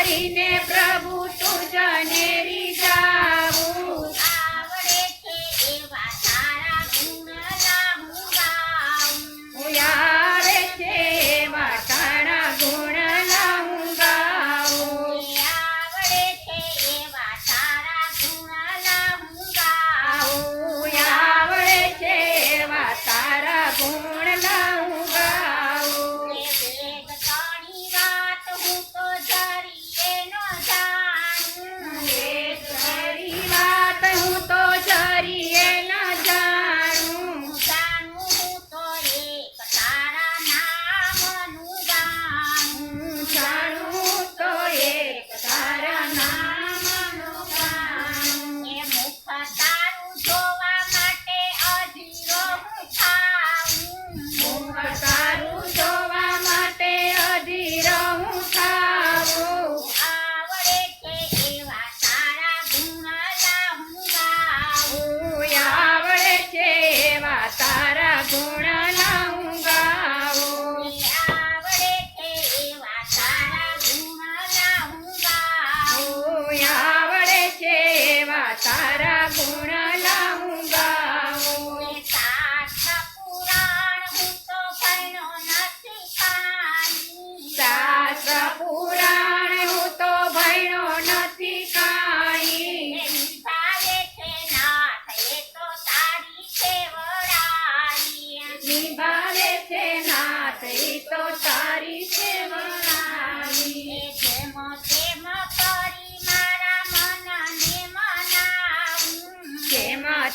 કરીને પ્રભુ por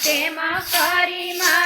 તેમાં કરી મા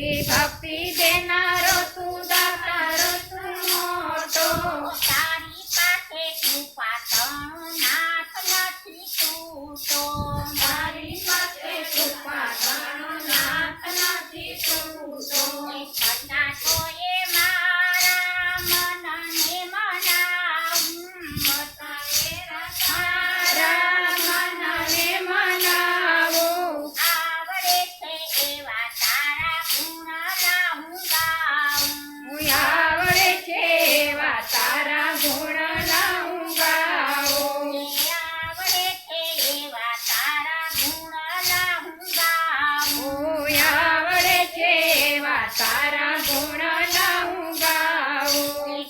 भक्ति भक्ति देना તારા ગુણ લાવું ગાવું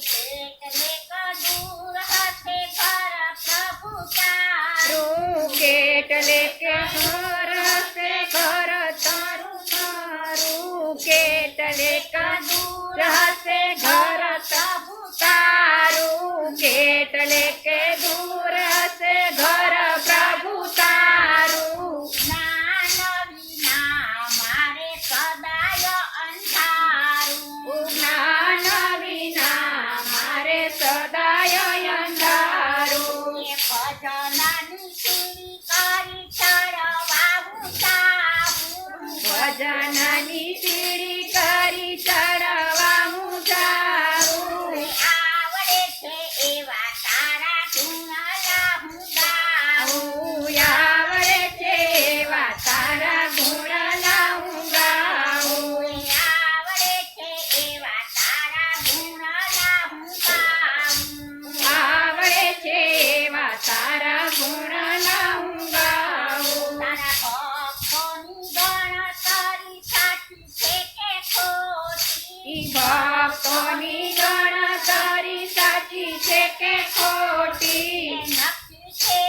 તું કેટલે કે હરસે ઘર તારું તારું. કેટલે કદુર હસે ઘર તારું. તારું. કેટલે ભજન ભક્તોની ગણતરી સાચી છે કે ખોટી? નક્કી છે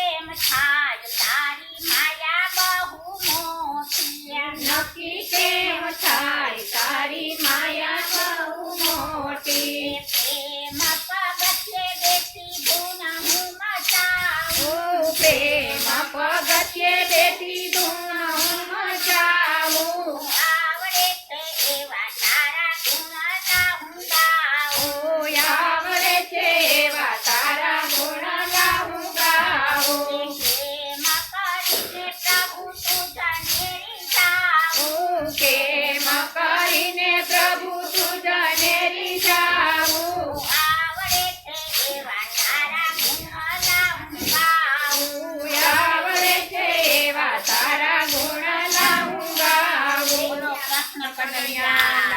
Puta militar, o que?